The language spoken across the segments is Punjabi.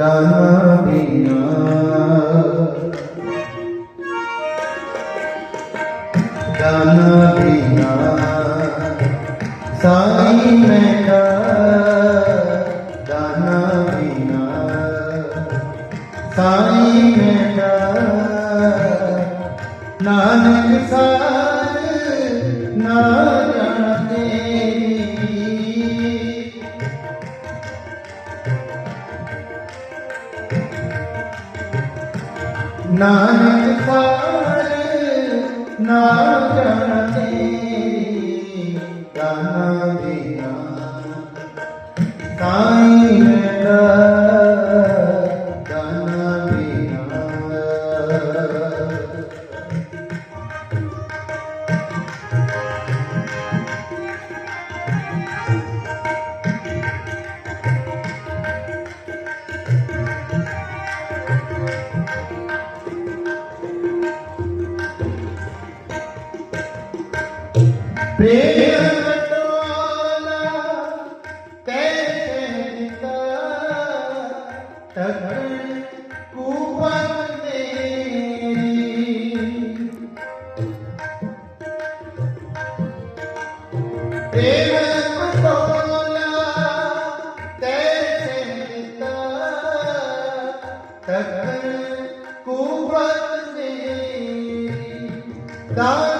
ਦਾਨਾ ਬਿਨਾ ਦਾਨਾ ਬਿਨਾ ਸਾਈ ਮੇਰਾ ਦਾਨਾ ਬਿਨਾ ਸਾਈ ਮੇਰਾ ਨਾਨਕ ਸਾਰ ਨਾਨਕ ਸਾਰ ਨਾ ਜਾਣਦੇ ਪ੍ਰੇਮ ਟੋਲਾ ਕੈਸੇ ਦਿੱਤਾ ਤਕਣ ਕੂਪਨ ਮੇਰੀ ਪ੍ਰੇਮ ਟੋਲਾ ਕੈਸੇ ਦਿੱਤਾ ਤਕਣ ਕੂਪਨ ਮੇਰੀ ਦਾਨਾ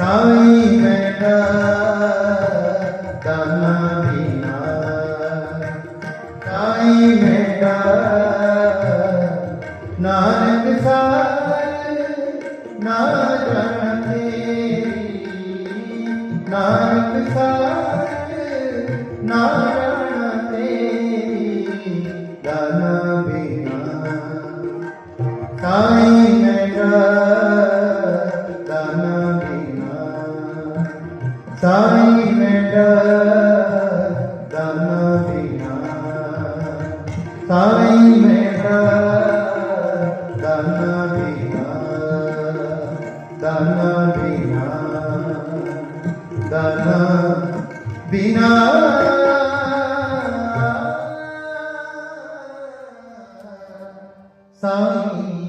ਸਾਈ ਮੇਰਾ ਦਾਨਾ ਬਿਨਾ ਸਾਈ ਮੇਰਾ ਨਾਨਕ ਸਾਰ ਨਾ ਜਾਣਦੇ ਨਾਨਕ ਸਾਰ ਨਾ ਜਾਣਦੇ ਦਾਨਾ ਬਿਨਾ ਸਾਈ தாய் வேண்ட தனதினா தாய் வேண்ட தனதினா தனதினா தனதினா சாய்